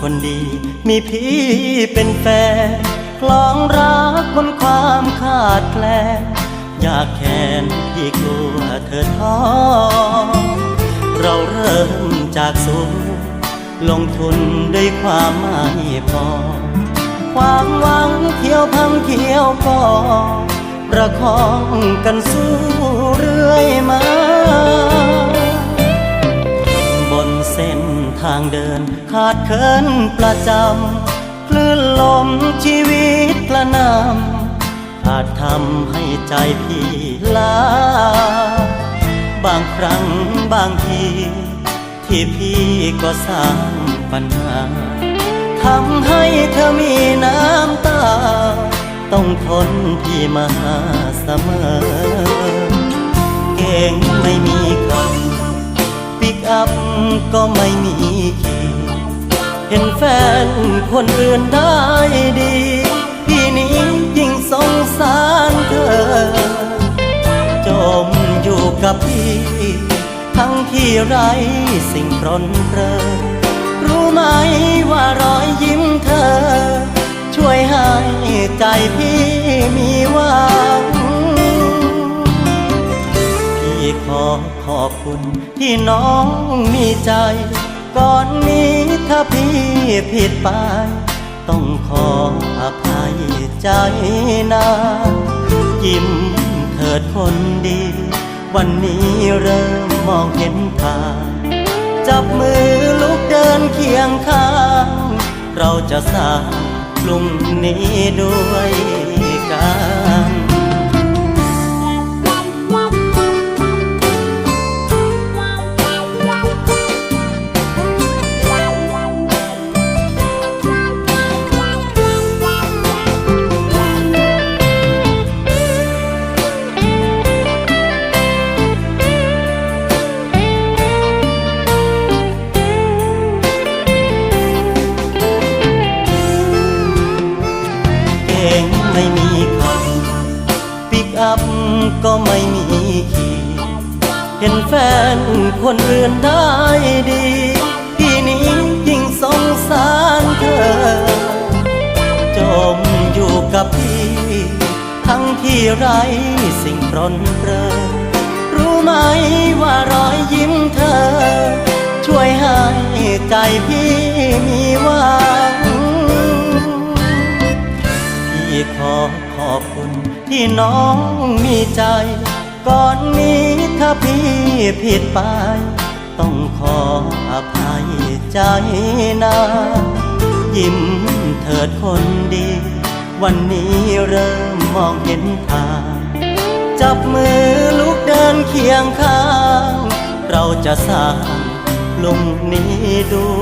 คนดี มีพี่เป็นแฟนคลองรักบนความขาดแคลนอยากแค้นพี่กลัวเธอท้อเราเริ่มจากศูนย์ลงทุนด้วยความไม่พอ ความหวังเที่ยวพังเที่ยวก็ประคองกันสู้เรื่อยมา เดินขาดเคินประจำคลื่นลมชีวิตกระนำอาจทำให้ใจพี่ลา บางครั้งบางทีที่พี่ก็สร้างปัญหาทำให้เธอมีน้ำตา ต้องทนพี่มาเสมอ เก่งไม่มีคำ ปิกอัพก็ไม่มีขีดเห็นแฟนคนอื่นได้ดีพี่นี้ยิ่งสงสารเธอ จมอยู่กับพี่ ทั้งที่ไรสิ่งปรนเรอรู้ไหมว่ารอยยิ้มเธอ ช่วยให้ใจพี่มีหวัง ขอขอบคุณที่น้องมีใจ ก่อนนี้ถ้าพี่ผิดไป ต้องขออภัยใจนะยิ้มเถิดคนดี วันนี้เริ่มมองเห็นทางจับมือลุกเดินเคียงข้าง เราจะสร้างกลุ่มนี้ด้วยกัน งไม่มีคำปิกอัพก็ไม่มีขีดเห็นแฟนคนอื่นได้ดีพี่นี้ยิ่งสงสารเธอ จมอยู่กับพี่ ทั้งที่ไรสิ่งปรนเปรอรู้ไหมว่ารอยยิ้มเธอ ช่วยให้ใจพี่ ขอขอบคุณที่น้องมีใจ ก่อนนี้ถ้าพี่ผิดไป ต้องขออภัยใจนะยิ้มเถิดคนดี วันนี้เริ่มมองเห็นทาง จับมือลุกเดินเคียงข้าง เราจะสร้างลุ่มนี้ด้วย